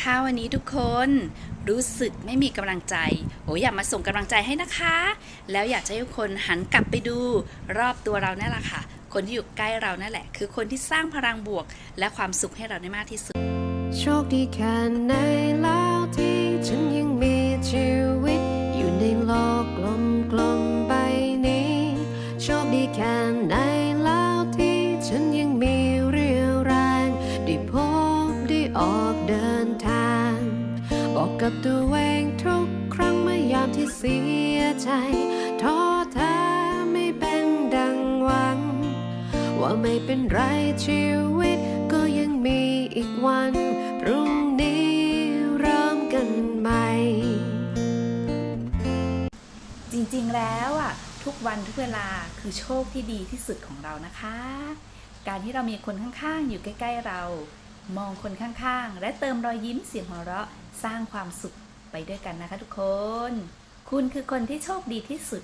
ถ้าวันนี้ทุกคนรู้สึกไม่มีกำลังใจ โอ้ยอยากมาส่งกำลังใจให้นะคะ แล้วอยากจะให้ทุกคนหันกลับไปดูรอบตัวเรานั่นแหละค่ะ คนที่อยู่ใกล้เรานั่นแหละ คือคนที่สร้างพลังบวก และความสุขให้เราได้มากที่สุด โชคดีแค่ไหนแล้วที่ฉันยังมีชีวิต อยู่ในโลกกลมกลมๆใบนี้ โชคดีแค่ไหนแล้วที่ฉันยังมีเรี่ยวแรงได้พบได้ออกเดินทาง กับตัวเองทุกครั้งเมื่อยามที่เสียใจท้อแท้ไม่เป็นดังหวัง ว่าไม่เป็นไรชีวิตก็ยังมีอีกวัน พรุ่งนี้เริ่มกันใหม่ จริงๆแล้วอะทุกวันทุกเวลาคือโชคที่ดีที่สุดของเรานะคะ การที่เรามีคนข้างๆ อยู่ใกล้ ๆ เรา มองคนข้างๆ และเติมรอยยิ้มเสียงหัวเราะสร้างความสุขไปด้วยกันนะคะทุกคน คุณคือคนที่โชคดีที่สุด